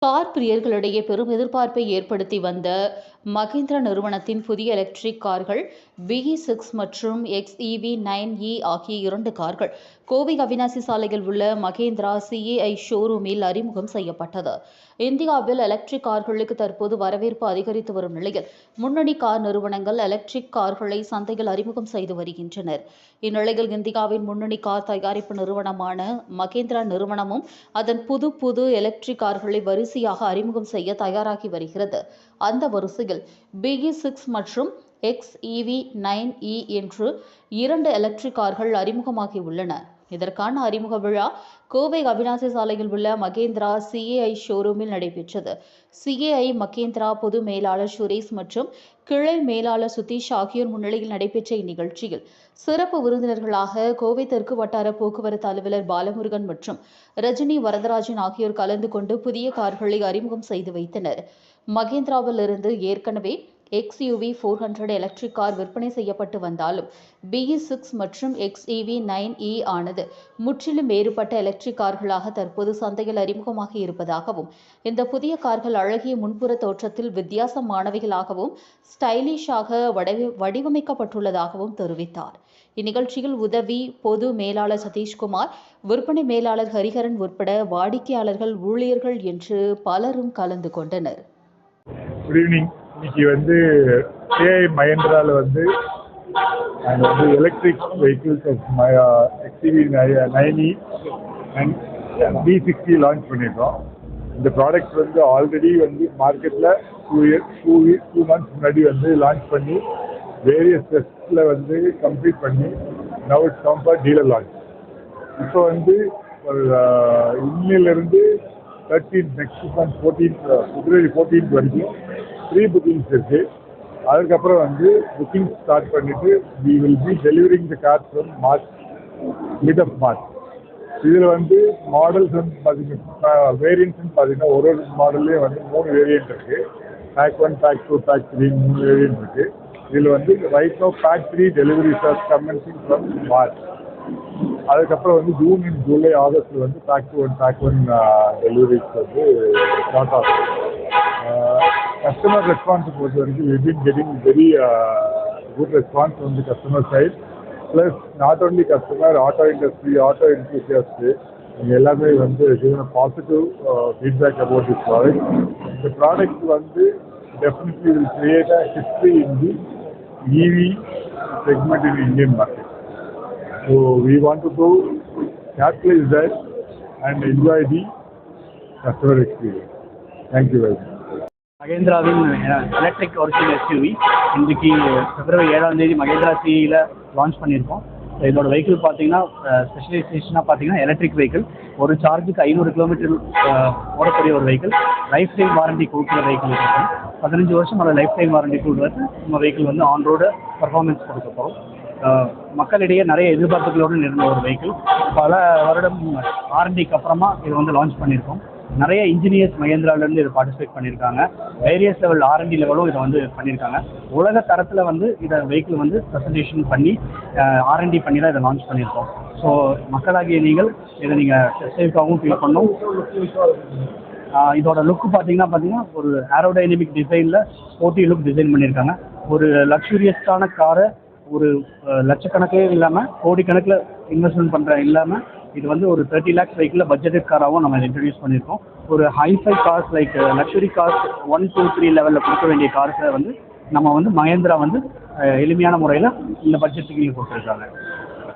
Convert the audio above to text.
for car பிரியர்களிடையே பெரும் எதிர்பார்ப்பை ஏற்படுத்தி வந்த மகேந்திரா நிறுவனத்தின் புதிய எலக்ட்ரிக் கார்கள் பிஇ சிக்ஸ் மற்றும் எக்ஸ்இவி நைன் இ ஆகிய இரண்டு கார்கள் கோவை அவினாசி சாலையில் உள்ள மகேந்திரா சிஏஐ ஷோரூமில் அறிமுகம் செய்யப்பட்டது. இந்தியாவில் எலக்ட்ரிக் கார்களுக்கு தற்போது வரவேற்பு அதிகரித்து வரும் நிலையில் முன்னணி கார் நிறுவனங்கள் எலக்ட்ரிக் கார்களை சந்தையில் அறிமுகம் செய்து வருகின்றனர். இந்நிலையில் இந்தியாவின் முன்னணி கார் தயாரிப்பு நிறுவனமான மகேந்திரா நிறுவனமும் அதன் புது புது எலக்ட்ரிக் கார்களை வரிசையாக அறிமுகம் செய்ய தயாராகி வருகிறது. அந்த வரிசையில் பிஇ சிக்ஸ் மற்றும் எக்ஸ் இவி நைன் இ என்று இரண்டு எலக்ட்ரிக் கார்கள் அறிமுகமாகி உள்ளன இதற்கான அறிமுக விழா கோவை அவினாசி சாலையில் உள்ள மகேந்திரா சிஏஐ ஷோரூமில் நடைபெற்றது. சிஏஐ மகேந்திரா பொது மேலாளர் சுரேஷ் மற்றும் கிளை மேலாளர் சுதீஷ் ஆகியோர் முன்னிலையில் நடைபெற்ற இந்நிகழ்ச்சியில் சிறப்பு விருந்தினர்களாக கோவை தெற்கு வட்டார போக்குவரத்து அலுவலர் பாலமுருகன் மற்றும் ரஜினி வரதராஜன் ஆகியோர் கலந்து கொண்டு புதிய கார்களை அறிமுகம் செய்து வைத்தனர். மகேந்திராவில் இருந்து ஏற்கனவே XUV four hundred electric car விற்பனை செய்யப்பட்டு வந்தாலும் பிஇ சிக்ஸ் மற்றும் எக்ஸ்இவி நைன் இ ஆனது முற்றிலும் வேறுபட்ட எலக்ட்ரிக் கார்களாக தற்போது சந்தையில் அறிமுகமாக இருப்பதாகவும் இந்த புதிய கார்கள் அழகிய முன்புற தோற்றத்தில் வித்தியாசமானவைகளாகவும் ஸ்டைலிஷாக வடிவ வடிவமைக்கப்பட்டுள்ளதாகவும் தெரிவித்தார். இந்நிகழ்ச்சியில் உதவி பொது மேலாளர் சதீஷ்குமார் விற்பனை மேலாளர் ஹரிஹரன் உட்பட வாடிக்கையாளர்கள் ஊழியர்கள் என்று பலரும் கலந்து கொண்டனர். குட் ஈவினிங் இன்னைக்கு வந்து ஏஐ மஹேந்திராவில் வந்து அண்ட் வந்து electric vehicles எக்ஸிவி nine e and B sixty launch பண்ணியிருக்கோம். இந்த ப்ராடக்ட் வந்து ஆல்ரெடி வந்து மார்க்கெட்டில் two year two year two months முன்னாடி வந்து லான்ச் பண்ணி வேரியஸ் டெஸ்ட்டில் வந்து கம்ப்ளீட் பண்ணி now it's come for dealer launch இப்போ வந்து ஒரு uh, இன்னிலிருந்து thirteen next month fourteen February fourteen வரைக்கும் ப்ரீ புக்கிங்ஸ் இருக்குது அதுக்கப்புறம் வந்து புக்கிங் ஸ்டார்ட் பண்ணிவிட்டு we will be delivering the car from March mid of March இதில் வந்து மாடல்ஸ் வந்து பார்த்தீங்கன்னா வேரியன்ட்ஸ்னு பார்த்தீங்கன்னா ஒரு ஒரு மாடல்லையும் வந்து மூணு வேரியன்ட் இருக்குது pack one pack two pack three மூணு வேரியன்ட் இருக்குது இதில் வந்து right no pack three delivery sir commencing from March அதுக்கப்புறம் வந்து ஜூன் அண்ட் ஜூலை ஆகஸ்ட்டில் வந்து pack two one pack one deliveries வந்து ஸ்டார்ட் ஆகும். கஸ்டமர் ரெஸ்பான்ஸை பொறுத்த வரைக்கும் we been getting very good response from the customer side plus not only customer auto industry auto enthusiast இவங்க எல்லாமே வந்து positive feedback about this product இந்த product வந்து definitely will create a history in the EV segment in Indian market so we want to do capitalize that and enjoy the customer experience. Thank you very much. மகேந்திராவின் electric original SUV இன்றைக்கு பிப்ரவரி ஏழாம் தேதி Mahindra சிஇயில் launch பண்ணியிருக்கோம். இதோட vehicle பார்த்தீங்கன்னா ஸ்பெஷலைசேஷனாக பார்த்தீங்கன்னா electric vehicle ஒரு சார்ஜுக்கு ஐநூறு கிலோமீட்டர் ஓடக்கூடிய ஒரு வெஹிக்கிள் லைஃப் டைம் வாரண்டி கொடுக்குற வெஹிக்கிள் இருக்குது பதினஞ்சு வருஷம் அதில் லைஃப் டைம் வாரண்டி கொடுக்குறது நம்ம வெஹிக்கிள் வந்து ஆன் ரோடு பர்ஃபார்மன்ஸ் கொடுக்க போகிறோம் மக்களிடையே நிறைய எதிர்பார்ப்புகளோடு இருந்த ஒரு வெஹிக்கிள் பல வருடம் ஆர்என்டிக்கு அப்புறமா இது வந்து லான்ச் பண்ணியிருக்கோம். நிறைய இன்ஜினியர்ஸ் மகேந்திராவிலேருந்து இதை பார்ட்டிசிபேட் பண்ணியிருக்காங்க. வேரியஸ் லெவல் ஆர்என்டி லெவலும் இதை வந்து பண்ணியிருக்காங்க. உலக தரத்தில் வந்து இதை வெஹிக்கிள் வந்து ப்ரெசன்டேஷன் பண்ணி ஆர்என்டி பண்ணி தான் இதை லான்ச் பண்ணியிருக்கோம். ஸோ மக்களாகிய நீங்கள் இதை நீங்கள் சேஃபாகவும் ஃபீல் பண்ணணும் இதோட லுக் பார்த்தீங்கன்னா பார்த்தீங்கன்னா ஒரு ஏரோடைனமிக் டிசைனில் ஸ்போர்ட்டி லுக் டிசைன் பண்ணியிருக்காங்க. ஒரு லக்ஸுரியஸ்டான காரை ஒரு லட்சக்கணக்கே இல்லாமல் கோடிக்கணக்கில் இன்வெஸ்ட்மெண்ட் பண்ணுற இல்லாமல் இது வந்து ஒரு தேர்ட்டி லேக்ஸ் வெஹிக்கிளில் பட்ஜெட்டட் காராகவும் நம்ம இன்ட்ரடியூஸ் பண்ணியிருக்கோம் ஒரு hi fi cars like luxury cars one two three லெவலில் கொடுக்க வேண்டிய கார்ஸை வந்து நம்ம வந்து மகேந்திரா வந்து எளிமையான முறையில் இந்த பட்ஜெட்டுக்கு கொடுத்துருக்காங்க.